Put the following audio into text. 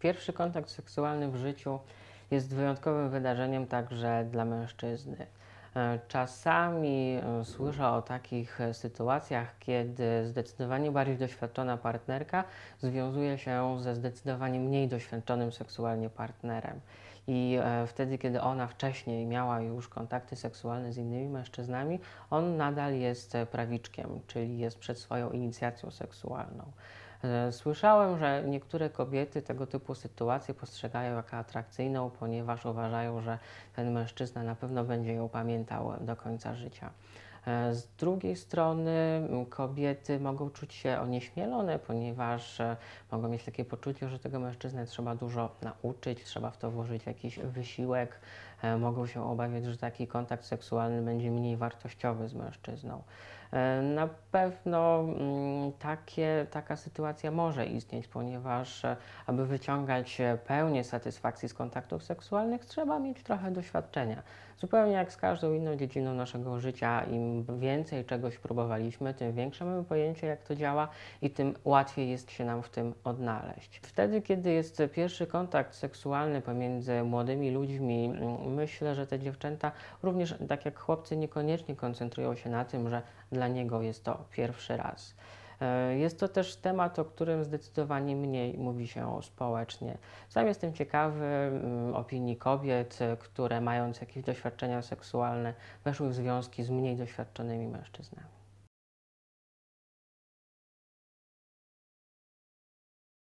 Pierwszy kontakt seksualny w życiu jest wyjątkowym wydarzeniem także dla mężczyzny. E, Czasami e, słyszę o takich e, sytuacjach, kiedy zdecydowanie bardziej doświadczona partnerka związuje się ze zdecydowanie mniej doświadczonym seksualnie partnerem. I wtedy, kiedy ona wcześniej miała już kontakty seksualne z innymi mężczyznami, on nadal jest prawiczkiem, czyli jest przed swoją inicjacją seksualną. E, Słyszałem, że niektóre kobiety tego typu sytuacje postrzegają jako atrakcyjną, ponieważ uważają, że ten mężczyzna na pewno będzie ją pamiętał do końca życia. E, Z drugiej strony m, kobiety mogą czuć się onieśmielone, ponieważ e, mogą mieć takie poczucie, że tego mężczyznę trzeba dużo nauczyć, trzeba w to włożyć jakiś wysiłek, mogą się obawiać, że taki kontakt seksualny będzie mniej wartościowy z mężczyzną. E, Na pewno mm, takie, taka sytuacja może istnieć, ponieważ e, aby wyciągać e, pełnię satysfakcji z kontaktów seksualnych, trzeba mieć trochę doświadczenia. Zupełnie jak z każdą inną dziedziną naszego życia, im więcej czegoś próbowaliśmy, tym większe mamy pojęcie, jak to działa i tym łatwiej jest się nam w tym odnaleźć. Wtedy, kiedy jest pierwszy kontakt seksualny pomiędzy młodymi ludźmi, mm, myślę, że te dziewczęta również, tak jak chłopcy, niekoniecznie koncentrują się na tym, że dla niego jest to pierwszy raz. E, Jest to też temat, o którym zdecydowanie mniej mówi się społecznie. Sam jestem ciekawy mm, opinii kobiet, które mając jakieś doświadczenia seksualne weszły w związki z mniej doświadczonymi mężczyznami.